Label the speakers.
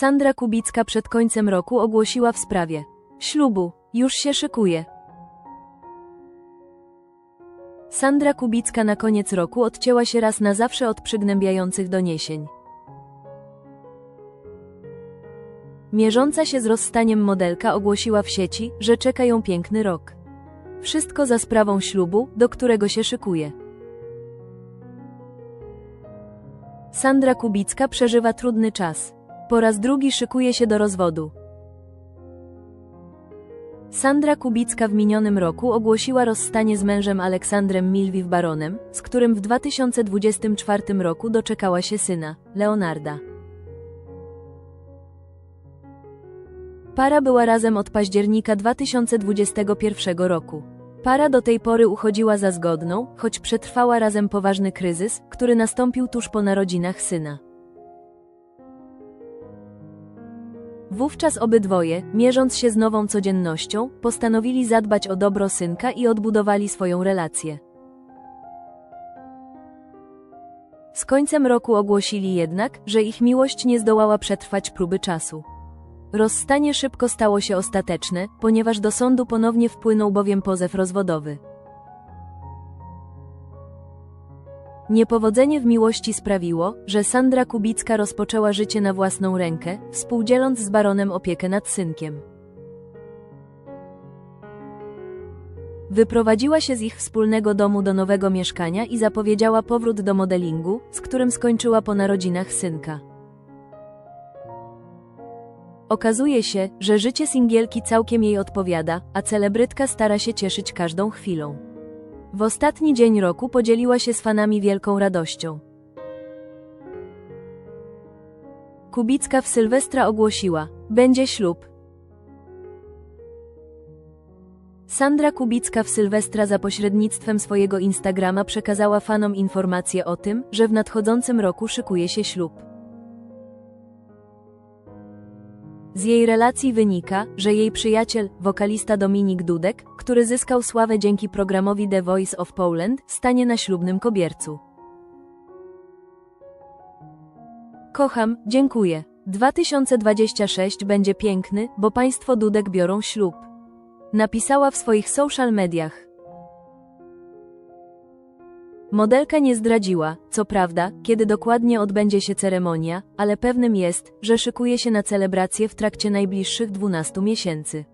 Speaker 1: Sandra Kubicka przed końcem roku ogłosiła w sprawie ślubu, już się szykuje. Sandra Kubicka na koniec roku odcięła się raz na zawsze od przygnębiających doniesień. Mierząca się z rozstaniem modelka ogłosiła w sieci, że czeka ją piękny rok. Wszystko za sprawą ślubu, do którego się szykuje. Sandra Kubicka przeżywa trudny czas. Po raz drugi szykuje się do rozwodu. Sandra Kubicka w minionym roku ogłosiła rozstanie z mężem Aleksandrem Milwiw Baronem, z którym w 2024 roku doczekała się syna, Leonarda. Para była razem od października 2021 roku. Para do tej pory uchodziła za zgodną, choć przetrwała razem poważny kryzys, który nastąpił tuż po narodzinach syna. Wówczas obydwoje, mierząc się z nową codziennością, postanowili zadbać o dobro synka i odbudowali swoją relację. Z końcem roku ogłosili jednak, że ich miłość nie zdołała przetrwać próby czasu. Rozstanie szybko stało się ostateczne, ponieważ do sądu ponownie wpłynął bowiem pozew rozwodowy. Niepowodzenie w miłości sprawiło, że Sandra Kubicka rozpoczęła życie na własną rękę, współdzieląc z baronem opiekę nad synkiem. Wyprowadziła się z ich wspólnego domu do nowego mieszkania i zapowiedziała powrót do modelingu, z którym skończyła po narodzinach synka. Okazuje się, że życie singielki całkiem jej odpowiada, a celebrytka stara się cieszyć każdą chwilą. W ostatni dzień roku podzieliła się z fanami wielką radością. Kubicka w Sylwestra ogłosiła: Będzie ślub. Sandra Kubicka w Sylwestra za pośrednictwem swojego Instagrama przekazała fanom informację o tym, że w nadchodzącym roku szykuje się ślub. Z jej relacji wynika, że jej przyjaciel, wokalista Dominik Dudek, który zyskał sławę dzięki programowi The Voice of Poland, stanie na ślubnym kobiercu. Kocham, dziękuję. 2026 będzie piękny, bo państwo Dudek biorą ślub. Napisała w swoich social mediach. Modelka nie zdradziła, co prawda, kiedy dokładnie odbędzie się ceremonia, ale pewnym jest, że szykuje się na celebrację w trakcie najbliższych 12 miesięcy.